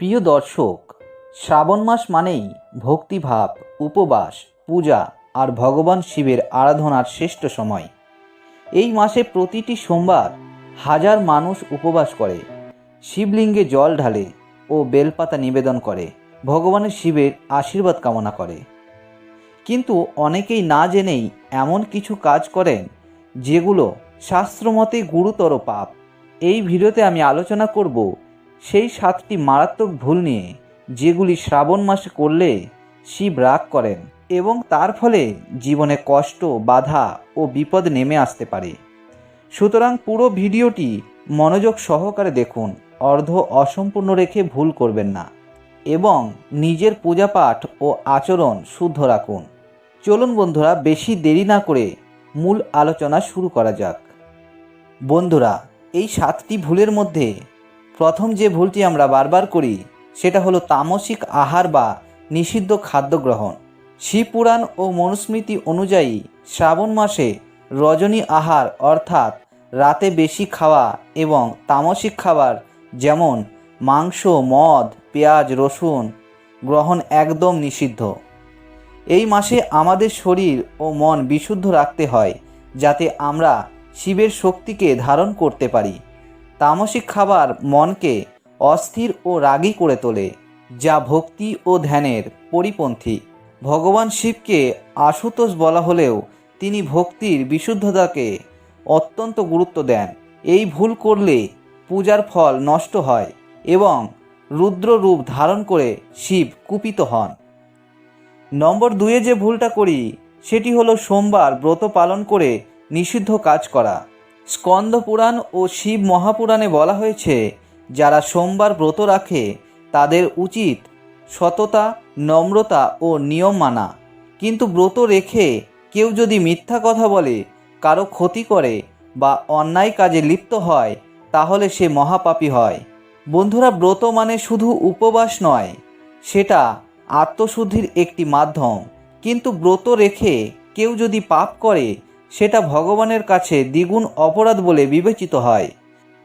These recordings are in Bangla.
প্রিয় দর্শক, শ্রাবণ মাস মানেই ভক্তিভাব, উপবাস, পূজা আর ভগবান শিবের আরাধনার শ্রেষ্ঠ সময়। এই মাসে প্রতিটি সোমবার হাজার মানুষ উপবাস করে, শিবলিঙ্গে জল ঢালে ও বেলপাতা নিবেদন করে ভগবানের শিবের আশীর্বাদ কামনা করে। কিন্তু অনেকেই না জেনেই এমন কিছু কাজ করেন যেগুলো শাস্ত্রমতে গুরুতর পাপ। এই ভিডিওতে আমি আলোচনা করব সেই সাতটি মারাত্মক ভুল নিয়ে যেগুলি শ্রাবণ মাসে করলে শিব রাগ করেন এবং তার ফলে জীবনে কষ্ট, বাধা ও বিপদ নেমে আসতে পারে। সুতরাং পুরো ভিডিওটি মনোযোগ সহকারে দেখুন, অর্ধ অসম্পূর্ণ রেখে ভুল করবেন না এবং নিজের পূজাপাঠ ও আচরণ শুদ্ধ রাখুন। চলুন বন্ধুরা, বেশি দেরি না করে মূল আলোচনা শুরু করা যাক। বন্ধুরা, এই সাতটি ভুলের মধ্যে প্রথম যে ভুলটি আমরা বারবার করি, সেটা হলো তামসিক আহার বা নিষিদ্ধ খাদ্য গ্রহণ। শিবপুরাণ ও মনুস্মৃতি অনুযায়ী শ্রাবণ মাসে রজনী আহার অর্থাৎ রাতে বেশি খাওয়া এবং তামসিক খাবার যেমন মাংস, মদ, পেঁয়াজ, রসুন গ্রহণ একদম নিষিদ্ধ। এই মাসে আমাদের শরীর ও মন বিশুদ্ধ রাখতে হয়, যাতে আমরা শিবের শক্তিকে ধারণ করতে পারি। তামসিক খাবার মনকে অস্থির ও রাগী করে তোলে, যা ভক্তি ও ধ্যানের পরিপন্থী। ভগবান শিবকে আশুতোষ বলা হলেও তিনি ভক্তির বিশুদ্ধতাকে অত্যন্ত গুরুত্ব দেন। এই ভুল করলে পূজার ফল নষ্ট হয় এবং রুদ্র রূপ ধারণ করে শিব কুপিত হন। নম্বর দুয়ে যে ভুলটা করি, সেটি হলো সোমবার ব্রত পালন করে নিষিদ্ধ কাজ করা। স্কন্দ পুরাণ ও শিব মহাপুরাণে বলা হয়েছে, যারা সোমবার ব্রত রাখে, তাদের উচিত সততা, নম্রতা ও নিয়ম মানা। কিন্তু ব্রত রেখে কেউ যদি মিথ্যা কথা বলে, কারও ক্ষতি করে বা অন্যায় কাজে লিপ্ত হয়, তাহলে সে মহাপাপী হয়। বন্ধুরা, ব্রত মানে শুধু উপবাস নয়, সেটা আত্মশুদ্ধির একটি মাধ্যম। কিন্তু ব্রত রেখে কেউ যদি পাপ করে সেটা ভগবানের কাছে দ্বিগুণ অপরাধ বলে বিবেচিত হয়।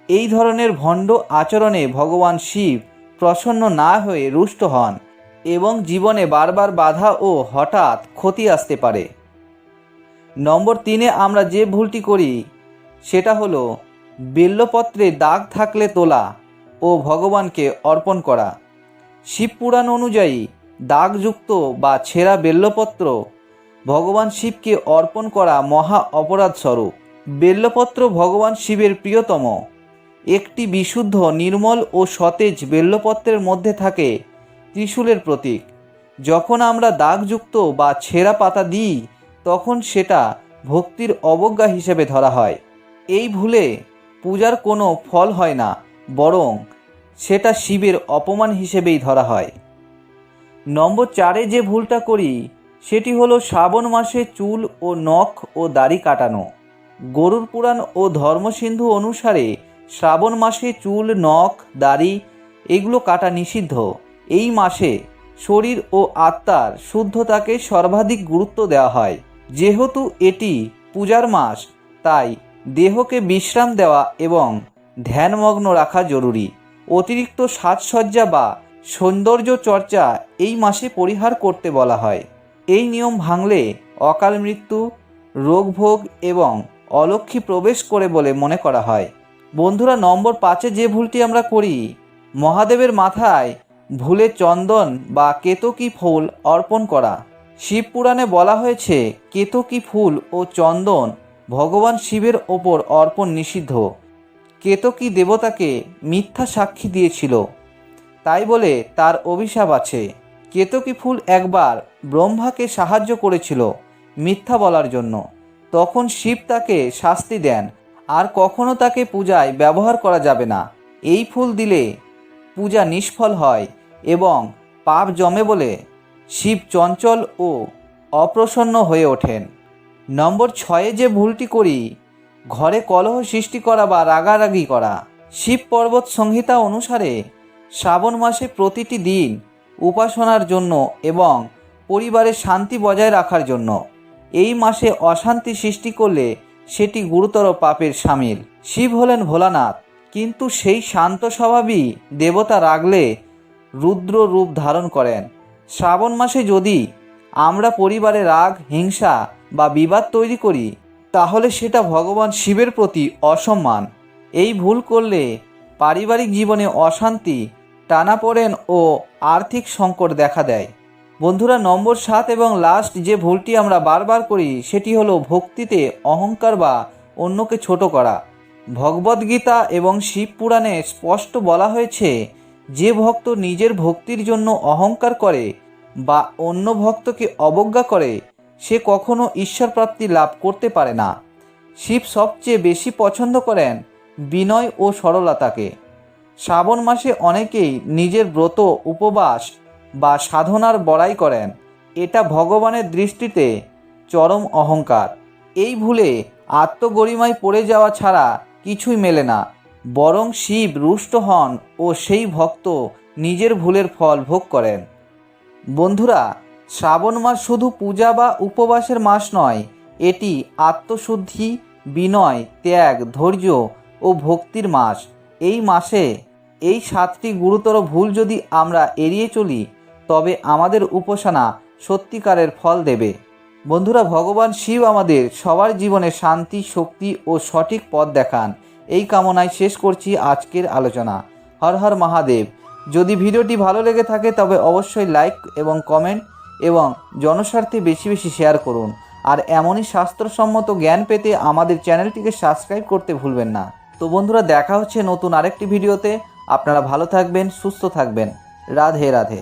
এই ধরনের ভণ্ড আচরণে ভগবান শিব প্রসন্ন না হয়ে রুষ্ট হন এবং জীবনে বারবার বাধা ও হঠাৎ ক্ষতি আসতে পারে। নম্বর তিনে আমরা যে ভুলটি করি, সেটা হলো বেল্লপত্রে দাগ থাকলে তোলা ও ভগবানকে অর্পণ করা। শিবপুরাণ অনুযায়ী দাগযুক্ত বা ছেঁড়া বেল্লপত্র ভগবান শিবকে অর্পণ করা মহা অপরাধ স্বরূপ। বেল্লপত্র ভগবান শিবের প্রিয়তম। একটি বিশুদ্ধ, নির্মল ও সতেজ বেল্লপত্রের মধ্যে থাকে ত্রিশূলের প্রতীক। যখন আমরা দাগযুক্ত বা ছেঁড়া পাতা দিই, তখন সেটা ভক্তির অবজ্ঞা হিসেবে ধরা হয়। এই ভুলে পূজার কোনো ফল হয় না, বরং সেটা শিবের অপমান হিসেবেই ধরা হয়। নম্বর চারে যে ভুলটা করি সেটি হলো শ্রাবণ মাসে চুল ও নখ ও দাড়ি কাটানো। গরুর পুরাণ ও ধর্মসিন্ধু অনুসারে শ্রাবণ মাসে চুল, নখ, দাড়ি এগুলো কাটা নিষিদ্ধ। এই মাসে শরীর ও আত্মার শুদ্ধতাকে সর্বাধিক গুরুত্ব দেওয়া হয়। যেহেতু এটি পূজার মাস, তাই দেহকে বিশ্রাম দেওয়া এবং ধ্যানমগ্ন রাখা জরুরি। অতিরিক্ত সাজসজ্জা বা সৌন্দর্য চর্চা এই মাসে পরিহার করতে বলা হয়। এই নিয়ম ভাঙলে অকাল মৃত্যু, রোগভোগ এবং অলক্ষী প্রবেশ করে বলে মনে করা হয়। বন্ধুরা, নম্বর পাঁচে যে ভুলটি আমরা করি, মহাদেবের মাথায় ভুলে চন্দন বা কেতকী ফুল অর্পণ করা। শিব পুরাণে বলা হয়েছে, কেতকী ফুল ও চন্দন ভগবান শিবের ওপর অর্পণ নিষিদ্ধ। কেতকী দেবতাকে মিথ্যা সাক্ষী দিয়েছিল। তাই বলে তার অভিশাপ আছে। কেতকী ফুল একবার ব্রহ্মাকে সাহায্য করেছিল মিথ্যা বলার জন্য। তখন শিব তাকে শাস্তি দেন, আর কখনো তাকে পূজায় ব্যবহার করা যাবে না। এই ফুল দিলে পূজা নিষ্ফল হয় এবং পাপ জমে বলে শিব চঞ্চল ও অপ্রসন্ন হয়ে ওঠেন। নম্বর ছয়ে যে ভুলটি করি, ঘরে কলহ সৃষ্টি করা বা রাগারাগি করা, শিব পর্বত সংহিতা অনুসারে শ্রাবণ মাসে প্রতিটি দিন উপাসনার জন্য এবং পরিবারের শান্তি বজায় রাখার জন্য। এই মাসে অশান্তি সৃষ্টি করলে সেটি গুরুতর পাপের সামিল। শিব হলেন ভোলানাথ, কিন্তু সেই শান্ত স্বভাবই দেবতা রাগলে রুদ্র রূপ ধারণ করেন। শ্রাবণ মাসে যদি আমরা পরিবারে রাগ, হিংসা বা বিবাদ তৈরি করি, তাহলে সেটা ভগবান শিবের প্রতি অসম্মান। এই ভুল করলে পারিবারিক জীবনে অশান্তি টানাপোড়েন ও আর্থিক সংকট দেখা দেয়। বন্ধুরা, নম্বর সাত এবং লাস্ট যে ভুলটি আমরা বারবার করি, সেটি হলো ভক্তিতে অহংকার বা অন্যকে ছোট করা। ভগবদ্গীতা এবং শিব পুরাণে স্পষ্ট বলা হয়েছে, যে ভক্ত নিজের ভক্তির জন্য অহংকার করে বা অন্য ভক্তকে অবজ্ঞা করে, সে কখনো ঈশ্বর প্রাপ্তি লাভ করতে পারে না। শিব সবচেয়ে বেশি পছন্দ করেন বিনয় ও সরলতাকে। শ্রাবণ মাসে অনেকেই নিজের ব্রত, উপবাস বা সাধনার বড়াই করেন। এটা ভগবানের দৃষ্টিতে চরম অহংকার। এই ভুলে আত্মগরিমায় পড়ে যাওয়া ছাড়া কিছুই মেলে না। বরং শিব রুষ্ট হন ও সেই ভক্ত নিজের ভুলের ফল ভোগ করেন। বন্ধুরা, শ্রাবণ মাস শুধু পূজা বা উপবাসের মাস নয়, এটি আত্মশুদ্ধি, বিনয়, ত্যাগ, ধৈর্য ও ভক্তির মাস। এই মাসে এই সাতটি গুরুতর ভুল যদি আমরা এড়িয়ে চলি, তবে আমাদের উপাসনা সত্যিকারের ফল দেবে। বন্ধুরা, ভগবান শিব আমাদের সবার জীবনে শান্তি, শক্তি ও সঠিক পথ দেখান। এই কামনায় শেষ করছি আজকের আলোচনা। হর হর মহাদেব। যদি ভিডিওটি ভালো লেগে থাকে, তবে অবশ্যই লাইক এবং কমেন্ট এবং জনস্বার্থে বেশি বেশি শেয়ার করুন। আর এমনই শাস্ত্রসম্মত জ্ঞান পেতে আমাদের চ্যানেলটিকে সাবস্ক্রাইব করতে ভুলবেন না। তো বন্ধুরা দেখা হচ্ছে নতুন আরেকটি ভিডিওতে। আপনারা ভালো থাকবেন সুস্থ থাকবেন। রাধে রাধে।